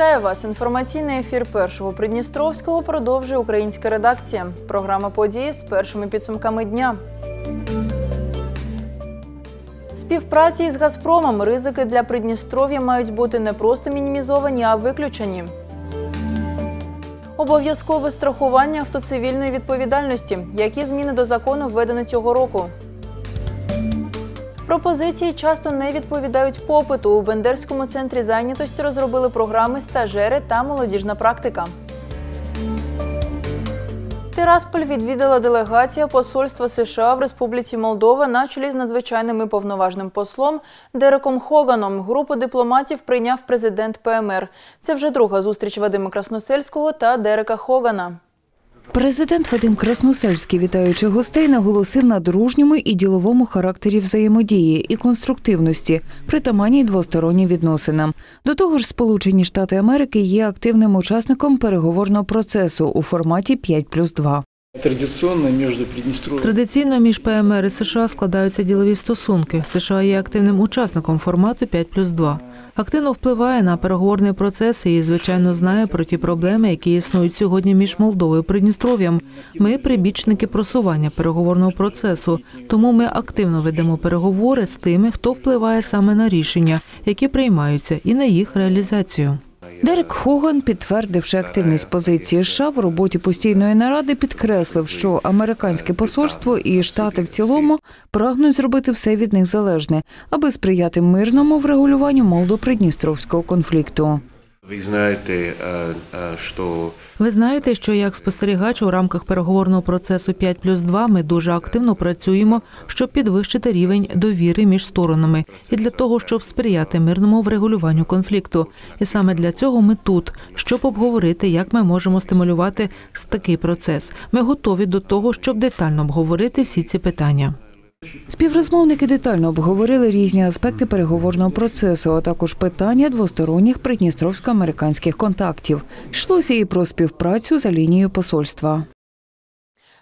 Вітаю вас! Інформаційний ефір першого Придністровського продовжує українська редакція. Програма події з першими підсумками дня. Співпраці із Газпромом ризики для Придністров'я мають бути не просто мінімізовані, а виключені. Обов'язкове страхування автоцивільної відповідальності. Які зміни до закону введено цього року? Пропозиції часто не відповідають попиту. У Бендерському центрі зайнятості розробили програми стажери та молодіжна практика. Тирасполь відвідала делегація посольства США в Республіці Молдова на чолі з надзвичайним і повноважним послом Дереком Хоганом. Групу дипломатів прийняв президент ПМР. Це вже друга зустріч Вадима Красносельського та Дерека Хогана. Президент Вадим Красносельський, вітаючи гостей, наголосив на дружньому і діловому характері взаємодії і конструктивності, притаманній двостороннім відносинам. До того ж, Сполучені Штати Америки є активним учасником переговорного процесу у форматі 5 плюс 2. Традиційно між ПМР і США складаються ділові стосунки. США є активним учасником формату 5 плюс 2. Активно впливає на переговорний процес і, звичайно, знає про ті проблеми, які існують сьогодні між Молдовою і Придністров'ям. Ми прибічники просування переговорного процесу, тому ми активно ведемо переговори з тими, хто впливає саме на рішення, які приймаються, і на їх реалізацію. Дерек Хоган, підтвердивши активність позиції США в роботі постійної наради, підкреслив, що американське посольство і штати в цілому прагнуть зробити все від них залежне, аби сприяти мирному врегулюванню молдо-придністровського конфлікту. Ви знаєте, е, е, що Ви знаєте, що як спостерігач у рамках переговорного процесу 5 плюс 2 ми дуже активно працюємо, щоб підвищити рівень довіри між сторонами і для того, щоб сприяти мирному врегулюванню конфлікту. І саме для цього ми тут, щоб обговорити, як ми можемо стимулювати такий процес. Ми готові до того, щоб детально обговорити всі ці питання. Співрозмовники детально обговорили різні аспекти переговорного процесу, а також питання двосторонніх придністровсько-американських контактів. Йшлося і про співпрацю за лінією посольства.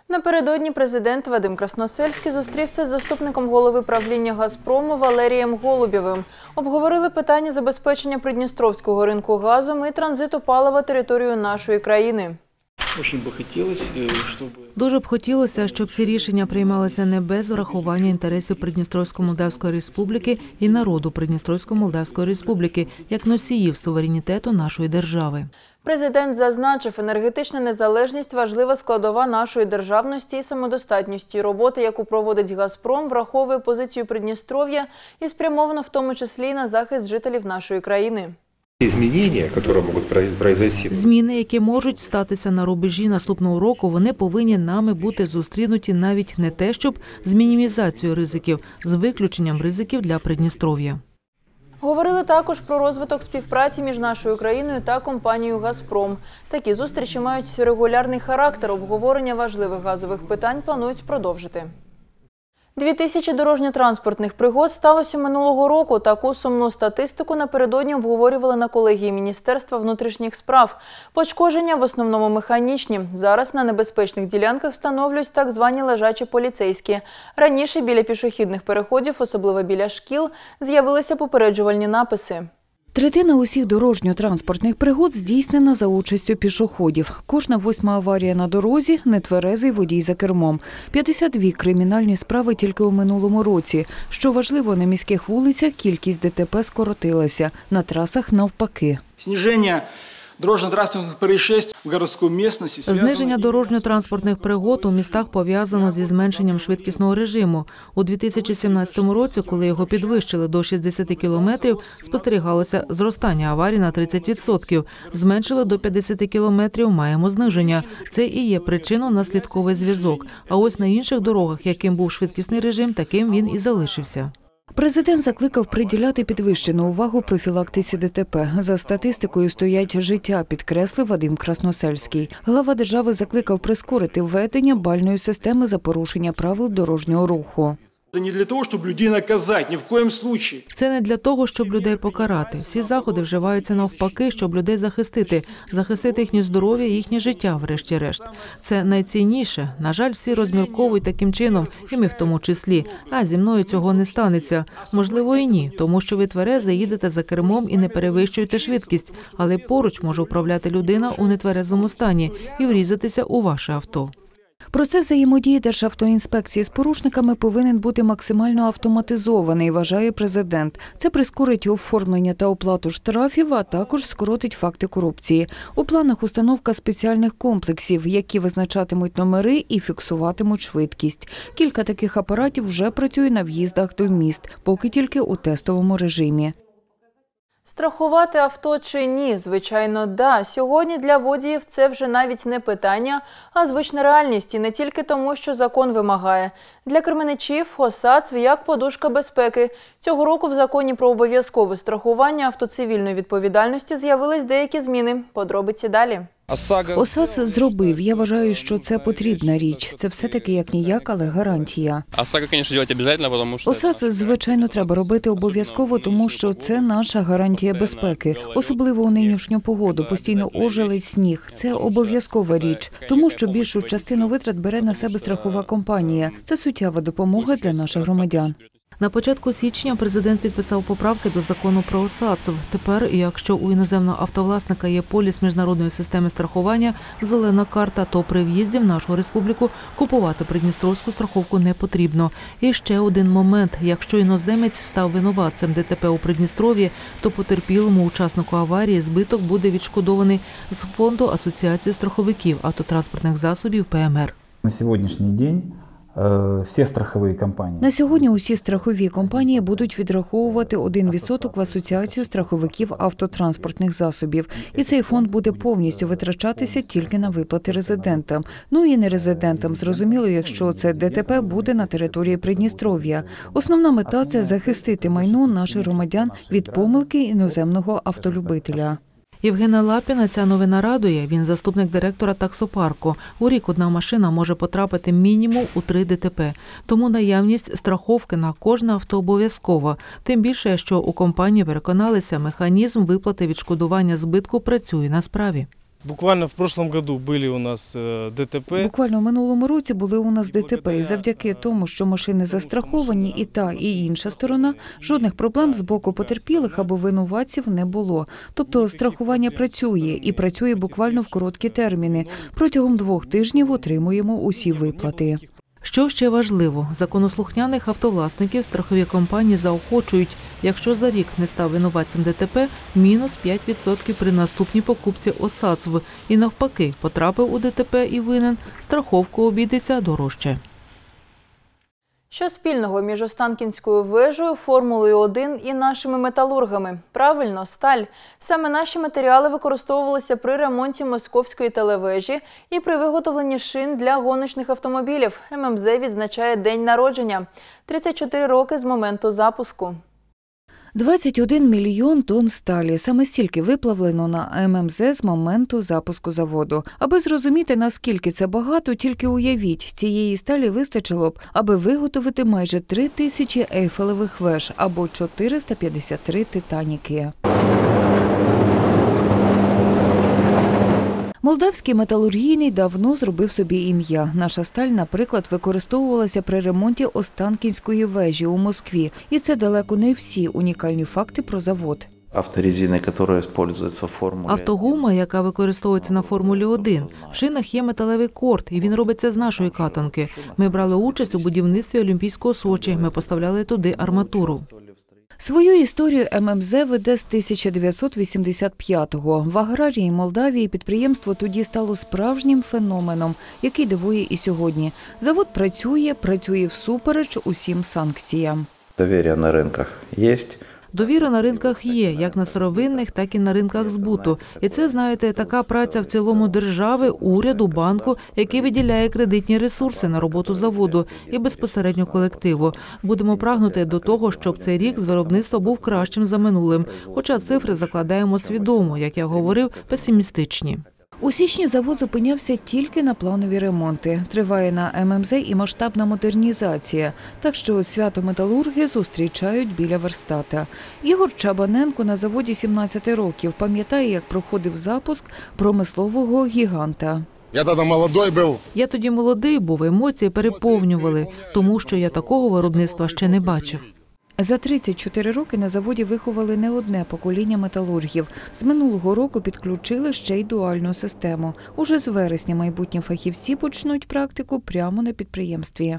Напередодні президент Вадим Красносельський зустрівся з заступником голови правління Газпрому Валерієм Голубєвим. Обговорили питання забезпечення придністровського ринку газом і транзиту палива територію нашої країни. Дуже б хотілося, щоб ці рішення приймалися не без врахування інтересів Придністровсько-Молдавської республіки і народу Придністровсько-Молдавської республіки як носіїв суверенітету нашої держави. Президент зазначив, енергетична незалежність важлива складова нашої державності і самодостатності. Робота, яку проводить Газпром, враховує позицію Придністров'я і спрямовано в тому числі й на захист жителів нашої країни. Изменения, которые могут произ- произойти. Зміни, які можуть статися на рубежі наступного року, вони повинні нами бути зустрінуті навіть не те, щоб з мінімізацією ризиків, з виключенням ризиків для Придністров'я. Говорили також про розвиток співпраці між нашою країною та компанією Газпром. Такі зустрічі мають регулярний характер. Обговорення важливих газових питань планують продовжити. Дві тисячі дорожньо-транспортних пригод сталося минулого року. Таку сумну статистику напередодні обговорювали на колегії Міністерства внутрішніх справ. Пошкодження в основному механічні. Зараз на небезпечних ділянках встановлюють так звані лежачі поліцейські. Раніше біля пішохідних переходів, особливо біля шкіл, з'явилися попереджувальні написи. Третина усіх дорожньо-транспортних пригод здійснена за участю пішоходів. Кожна восьма аварія на дорозі – нетверезий водій за кермом. 52 кримінальні справи тільки у минулому році. Що важливо, на міських вулицях кількість ДТП скоротилася, на трасах навпаки. сниження дорожньо-транспортних происшествий в городській місцевості Зниження дорожньо-транспортних пригод у містах пов'язано зі зменшенням швидкісного режиму. У 2017 році, коли його підвищили до 60 кілометрів, спостерігалося зростання аварій на 30%. Зменшили до 50 кілометрів, маємо зниження. Це і є причинно-наслідковий зв'язок. А ось на інших дорогах, яким був швидкісний режим, таким він і залишився. Президент закликав приділяти підвищену увагу профілактиці ДТП. За статистикою стоять життя, підкреслив Вадим Красносельський. Глава держави закликав прискорити введення бальної системи за порушення правил дорожнього руху. Это не для того, чтобы людей наказать, ни в коем случае. Це не для того, щоб людей покарати. Всі заходи вживаються навпаки, щоб людей захистити, захистити їхнє здоров'я, їхнє життя, врешті-решт. Це найцінніше. На жаль, всі розмірковують таким чином, і ми в тому числі. А зі мною цього не станеться. Можливо, і ні, тому що ви тверезо їдете за кермом і не перевищуєте швидкість, але поруч може управляти людина у нетверезому стані і врізатися у ваше авто. Процес взаємодії Державтоінспекції з порушниками повинен бути максимально автоматизований, вважає президент. Це прискорить оформлення та оплату штрафів, а також скоротить факти корупції. У планах установка спеціальних комплексів, які визначатимуть номери і фіксуватимуть швидкість. Кілька таких апаратів вже працює на в'їздах до міст, поки тільки у тестовому режимі. Страхувати авто чи ні? Звичайно, да. Сьогодні для водіїв це вже навіть не питання, а звична реальність. І не тільки тому, що закон вимагає. Для керманичів ОСАЦ як подушка безпеки. Цього року в законі про обов'язкове страхування автоцивільної відповідальності з'явились деякі зміни. Подробиці далі. ОСАС зробив. Я вважаю, що це потрібна річ. Це все таки як ніяк, але гарантія. Конечно, делать обязательно, потому что... ОСАС, звичайно, треба робити обов'язково, тому що це наша гарантія безпеки, особливо у нинішню погоду. Постійно ожеледь сніг. Це обов'язкова річ, тому що більшу частину витрат бере на себе страхова компанія. Це суттєва допомога для наших громадян. На початку січня президент підписав поправки до закону про ОСАЦів. Тепер, якщо у іноземного автовласника є поліс міжнародної системи страхування, зелена карта, то при в'їзді в нашу республіку купувати придністровську страховку не потрібно. І ще один момент: якщо іноземець став винуватцем ДТП у Придністров'ї, то потерпілому учаснику аварії збиток буде відшкодований з фонду Асоціації страховиків автотранспортних засобів ПМР. На сегодняшний день э, все страховые компании На сьогодні усі страхові компанії будуть відраховувати 1% в асоціацію страховиків автотранспортних засобів, і цей фонд буде повністю витрачатися тільки на виплати резидентам. Ну і не резидентам. Зрозуміло, якщо це ДТП буде на території Придністров'я. Основна мета це захистити майно наших громадян від помилки іноземного автолюбителя. Євгена Лапіна ця новина радує. Він заступник директора таксопарку. У рік одна машина може потрапити мінімум у три ДТП. Тому наявність страховки на кожне авто обов'язкова. Тим більше, що у компанії переконалися, механізм виплати відшкодування збитку працює на справі. Буквально в прошлом году были у нас э, ДТП. Буквально в минулому році були у нас ДТП, і завдяки тому, що машини застраховані, і та і інша сторона, жодних проблем з боку потерпілих або винуватців не було. Тобто страхування працює і працює буквально в короткі терміни. Протягом двох тижнів отримуємо усі виплати. Що ще важливо, законослухняних автовласників страхові компанії заохочують, якщо за рік не став винуватцем ДТП, мінус 5% при наступній покупці ОСАЦВ. І навпаки, потрапив у ДТП і винен, страховку обійдеться дорожче. Що спільного між Останкінською вежею, Формулою 1 і нашими металургами? Правильно, сталь. Саме наші матеріали використовувалися при ремонті московської телевежі і при виготовленні шин для гоночних автомобілів. ММЗ відзначає день народження – 34 роки з моменту запуску. 21 мільйон тонн сталі. Саме стільки виплавлено на ММЗ з моменту запуску заводу. Аби зрозуміти, наскільки це багато, тільки уявіть, цієї сталі вистачило б, аби виготовити майже 3 тисячі ейфелевих веж або 453 титаніки. Молдавський металургійний давно зробив собі ім'я. Наша сталь, наприклад, використовувалася при ремонті Останкінської вежі у Москві. І це далеко не всі унікальні факти про завод. Используются в формуле. Автогума, яка використовується на Формулі 1, в шинах є металевий корд, і він робиться з нашої катанки. Ми брали участь у будівництві Олімпійського Сочі. Ми поставляли туди арматуру. Свою історію ММЗ веде з 1985-го. В аграрії Молдавії підприємство тоді стало справжнім феноменом, який дивує і сьогодні. Завод працює, працює всупереч усім санкціям. Довір'я на ринках есть. Довіра на ринках є, як на сировинних, так і на ринках збуту. І це, знаєте, така праця в цілому держави, уряду, банку, який виділяє кредитні ресурси на роботу заводу і безпосередньо колективу. Будемо прагнути до того, щоб цей рік з виробництва був кращим за минулим. Хоча цифри закладаємо свідомо, як я говорив, песимістичні. У січні завод зупинявся тільки на планові ремонти. Триває на ММЗ і масштабна модернізація. Так що свято металурги зустрічають біля верстата. Ігор Чабаненко на заводі 17 років пам'ятає, як проходив запуск промислового гіганта. Я тоді молодой був. Я тоді молодий був, емоції переповнювали, тому що я такого виробництва ще не бачив. За 34 роки на заводі виховали не одне покоління металургів. З минулого року підключили ще й дуальну систему. Уже з вересня майбутні фахівці почнуть практику прямо на підприємстві.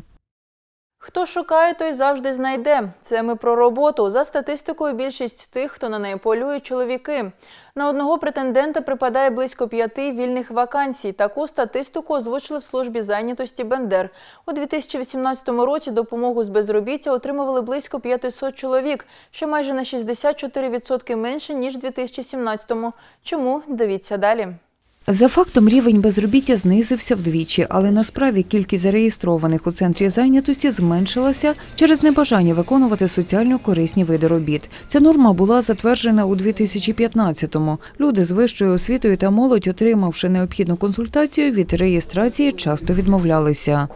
Хто шукає, той завжди знайде. Це ми про роботу. За статистикою, більшість тих, хто на неї полює, чоловіки. На одного претендента припадає близько п'яти вільних вакансій. Таку статистику озвучили в службі зайнятості Бендер. У 2018 році допомогу з безробіття отримували близько 500 чоловік, що майже на 64% менше, ніж у 2017-му. Чому? Дивіться далі. За фактом рівень безробіття знизився вдвічі, але насправді кількість зареєстрованих у центрі зайнятості зменшилася через небажання виконувати соціально корисні види робіт. Ця норма була затверджена у 2015-му. Люди з вищою освітою та молодь, отримавши необхідну консультацію від реєстрації, часто відмовлялися.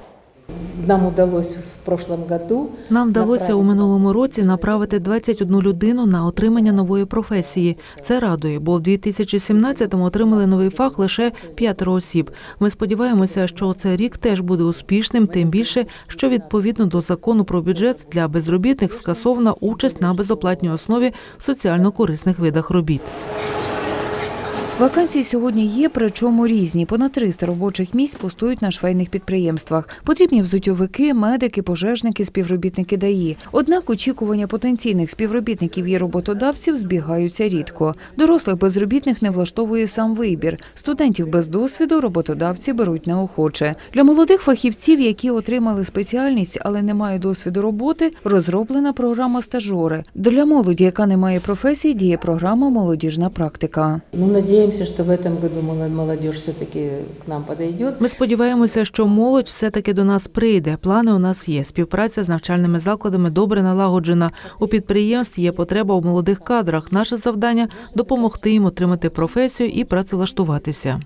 Нам удалось в прошлом году Нам вдалося у минулому році направити 21 людину на отримання нової професії. Це радує, бо в 2017-му отримали новий фах лише п'ятеро осіб. Ми сподіваємося, що цей рік теж буде успішним, тим більше, що відповідно до закону про бюджет для безробітних скасована участь на безоплатній основі в соціально корисних видах робіт. Вакансії сьогодні є, причому різні. Понад 300 робочих місць пустують на швейних підприємствах. Потрібні взуттєвики, медики, пожежники, співробітники ДАІ. Однак очікування потенційних співробітників і роботодавців збігаються рідко. Дорослих безробітних не влаштовує сам вибір. Студентів без досвіду роботодавці беруть неохоче. Для молодих фахівців, які отримали спеціальність, але не мають досвіду роботи, розроблена програма стажори. Для молоді, яка не має професії, діє програма Молодіжна практика. Ну, надеемся, что в этом году моло- молодежь все-таки к нам подойдет. Ми сподіваємося, що молодь все-таки до нас прийде. Плани у нас є. Співпраця з навчальними закладами добре налагоджена. У підприємств є потреба у молодих кадрах. Наше завдання допомогти їм отримати професію і працевлаштуватися.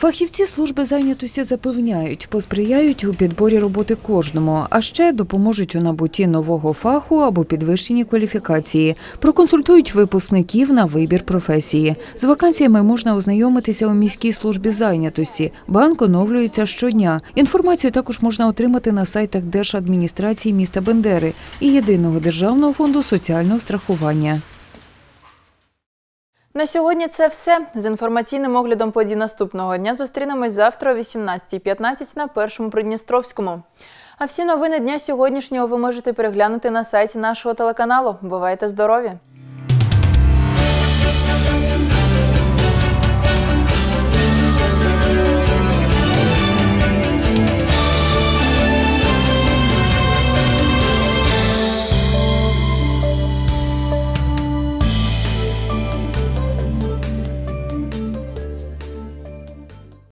Фахівці служби зайнятості запевняють, посприяють у підборі роботи кожному, а ще допоможуть у набутті нового фаху або підвищенні кваліфікації. Проконсультують випускників на вибір професії. З вакансіями можна ознайомитися у міській службі зайнятості. Банк оновлюється щодня. Інформацію також можна отримати на сайтах Держадміністрації міста Бендери і єдиного державного фонду соціального страхування. На сьогодні це все. З інформаційним оглядом подій наступного дня зустрінемось завтра о 18.15 на першому Придністровському. А всі новини дня сьогоднішнього ви можете переглянути на сайті нашого телеканалу. Бувайте здорові!